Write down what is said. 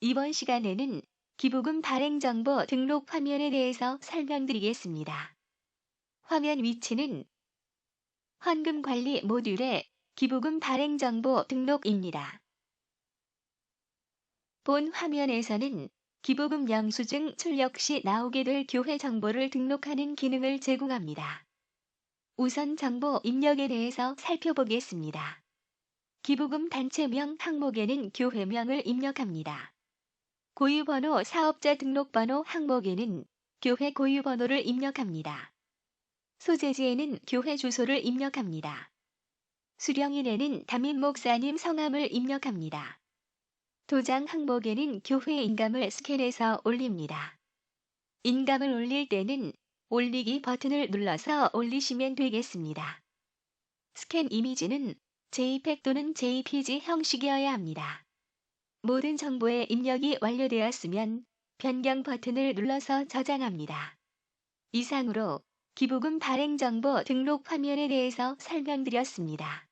이번 시간에는 기부금 발행 정보 등록 화면에 대해서 설명드리겠습니다. 화면 위치는 헌금 관리 모듈의 기부금 발행 정보 등록입니다. 본 화면에서는 기부금 영수증 출력 시 나오게 될 교회 정보를 등록하는 기능을 제공합니다. 우선 정보 입력에 대해서 살펴보겠습니다. 기부금 단체명 항목에는 교회명을 입력합니다. 고유번호 사업자 등록번호 항목에는 교회 고유번호를 입력합니다. 소재지에는 교회 주소를 입력합니다. 수령인에는 담임 목사님 성함을 입력합니다. 도장 항목에는 교회 인감을 스캔해서 올립니다. 인감을 올릴 때는 올리기 버튼을 눌러서 올리시면 되겠습니다. 스캔 이미지는 JPEG 또는 JPG 형식이어야 합니다. 모든 정보의 입력이 완료되었으면 변경 버튼을 눌러서 저장합니다. 이상으로 기부금 발행 정보 등록 화면에 대해서 설명드렸습니다.